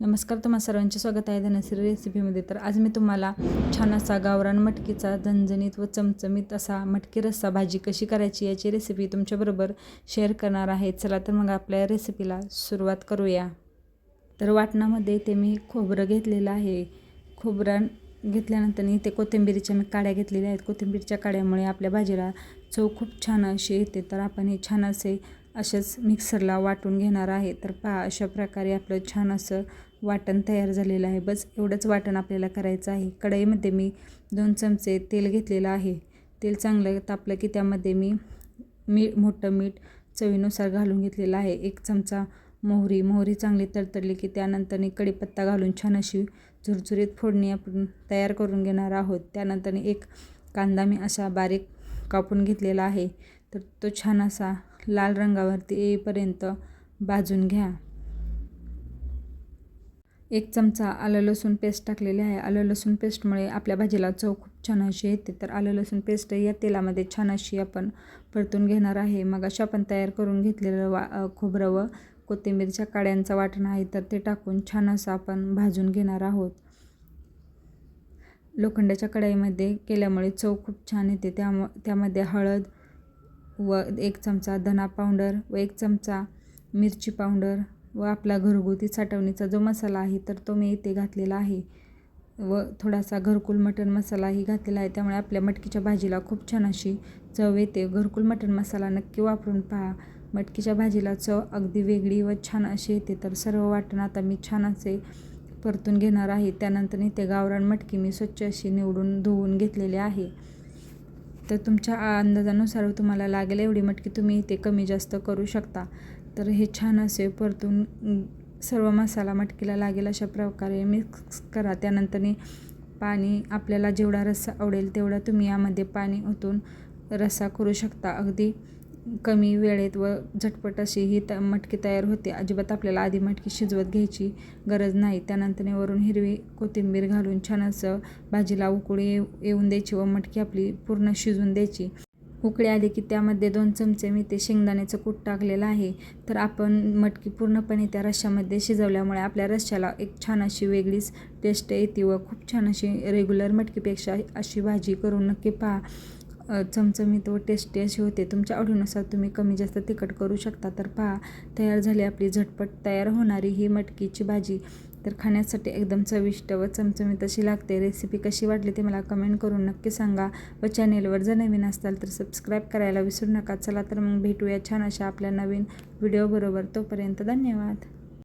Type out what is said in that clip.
नमस्कार तुम्हा सर्वांचे स्वागत आहे धनश्री रेसिपीमध्ये. तर आज मी तुम्हाला छान असा गावरान मटकीचा झणझणीत व चमचमीत असा मटकी रस्सा भाजी कशी करायची याची रेसिपी तुमच्याबरोबर शेअर करणार आहे. चला तर मग आपल्या रेसिपीला सुरुवात करूया. तर वाटणामध्ये ते मी खोबरं घेतलेलं आहे. खोबरं घेतल्यानंतर इथे कोथिंबीरीच्या मी काड्या घेतलेल्या आहेत. कोथिंबीरच्या काड्यामुळे आपल्या भाजीला चव खूप छान अशी येते. तर आपण हे छान असे असेच मिक्सरला वाटून घेणार आहे. तर पहा अशा प्रकारे आपलं छान असं वाटण तयार झालेलं आहे. बस एवढंच वाटण आपल्याला करायचं आहे. कढईमध्ये मी दोन चमचे तेल घेतलेलं आहे. तेल चांगलं तापलं की त्यामध्ये मी मी मोठं मीठ चवीनुसार घालून घेतलेलं आहे. एक चमचा मोहरी मोहरी चांगली तडतडली की त्यानंतर कढीपत्ता घालून छान अशी झुरझुरीत फोडणी आपण तयार करून घेणार आहोत. त्यानंतर एक कांदा मी असा बारीक कापून घेतलेला आहे. तर तो छान असा लाल रंगावरती येईपर्यंत भाजून घ्या. एक चमचा आलं लसूण पेस्ट टाकलेली आहे. आलं लसूण पेस्टमुळे आपल्या भाजीला चव खूप छान अशी येते. तर आलं लसूण पेस्ट या तेलामध्ये छान अशी आपण परतून घेणार आहे. मग अशा आपण तयार करून घेतलेलं वा खोबरं व कोथिंबीरच्या काड्यांचा वाटण आहे. तर ते टाकून छान असं आपण भाजून घेणार आहोत. लोखंडाच्या कढाईमध्ये केल्यामुळे चव खूप छान येते. त्याम त्यामध्ये हळद व एक चमचा धना पावडर व एक चमचा मिरची पावडर व आपला घरगुती साठवणीचा जो मसाला आहे तर तो मी इथे घातलेला आहे. व थोडासा घरकुल मटण मसालाही घातलेला आहे. त्यामुळे आपल्या मटकीच्या भाजीला खूप छान अशी चव येते. घरकुल मटण मसाला नक्की वापरून पहा. मटकीच्या भाजीला चव अगदी वेगळी व छान अशी येते. तर सर्व वाटण आता मी छान असे परतून घेणार आहे. त्यानंतर इथे गावरान मटकी मी स्वच्छ अशी निवडून धुवून घेतलेली आहे. तर तुमच्या अंदाजानुसार तुम्हाला लागेल एवढी मटकी तुम्ही इथे कमी जास्त करू शकता. तर हे छान असे परतून सर्व मसाला मटकीला लागेल अशा प्रकारे मिक्स करा. त्यानंतर पाणी आपल्याला जेवढा रस्सा आवडेल तेवढा तुम्ही यामध्ये पाणी ओतून रस्सा करू शकता. अगदी कमी वेळेत व झटपट अशी ही त मटकी तयार होते. अजिबात आपल्याला आधी मटकी शिजवत घ्यायची गरज नाही. त्यानंतर वरून हिरवी कोथिंबीर घालून छान असं भाजीला उकळी येऊन द्यायची व मटकी आपली पूर्ण शिजून द्यायची. उकळी आली की त्यामध्ये दोन चमचे मी ते शेंगदाण्याचं कूट टाकलेलं आहे. तर आपण मटकी पूर्णपणे त्या रश्श्यामध्ये शिजवल्यामुळे आपल्या रश्श्याला एक छान अशी वेगळीच टेस्ट येते व खूप छान अशी रेग्युलर मटकीपेक्षा अशी भाजी करून नक्की पहा. चमचमीत व टेस्टी अशी होते. तुमच्या आवडीनुसार तुम्ही कमी जास्त तिखट करू शकता. तर पहा तयार झाली आपली झटपट तयार होणारी ही मटकीची भाजी. तर खाण्यासाठी एकदम चविष्ट व चमचमीत अशी लागते. रेसिपी कशी वाटली ते मला कमेंट करून नक्की सांगा व चॅनेलवर जर नवीन असाल तर सबस्क्राईब करायला विसरू नका. चला तर मग भेटूया छान अशा आपल्या नवीन व्हिडिओबरोबर तोपर्यंत धन्यवाद.